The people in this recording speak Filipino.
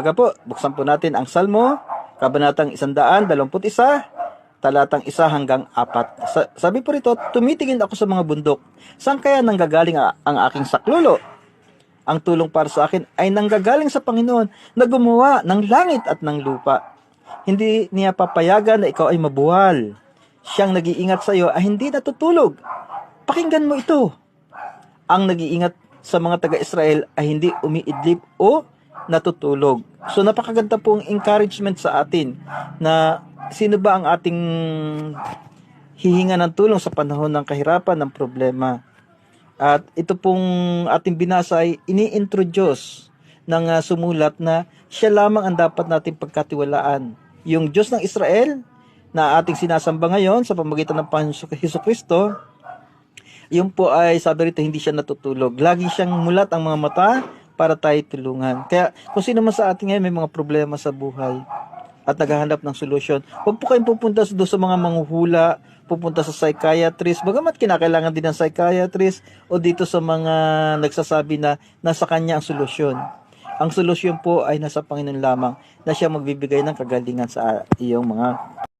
Pagka po, buksan po natin ang Salmo, Kabanatang 121, talatang 1 hanggang 4. Sa- sabi po rito, tumitingin ako sa mga bundok. Saan kaya nanggagaling ang aking saklulo? Ang tulong para sa akin ay nanggagaling sa Panginoon na gumawa ng langit at ng lupa. Hindi niya papayagan na ikaw ay mabuwal. Siyang nag-iingat sa iyo ay hindi natutulog. Pakinggan mo ito. Ang nag-iingat sa mga taga-Israel ay hindi umiidlip o natutulog. So napakaganda pong encouragement sa atin na sino ba ang ating hihinga ng tulong sa panahon ng kahirapan, ng problema. At ito pong ating binasa ay ini-introduce ng ah, sumulat na siya lamang ang dapat nating pagkatiwalaan. Yung Diyos ng Israel na ating sinasamba ngayon sa pamagitan ng Panginoon Hesus Kristo, yun po ay sabi rito hindi siya natutulog. Lagi siyang mulat ang mga mata para tayo tulungan. Kaya kung sino man sa atin ngayon may mga problema sa buhay at naghahanap ng solusyon, huwag po kayong pupunta doon sa mga manghuhula, pupunta sa psychiatrist, bagamat kinakailangan din ng psychiatrist o dito sa mga nagsasabi na nasa kanya ang solusyon. Ang solusyon po ay nasa Panginoon lamang na siya magbibigay ng kagalingan sa iyong mga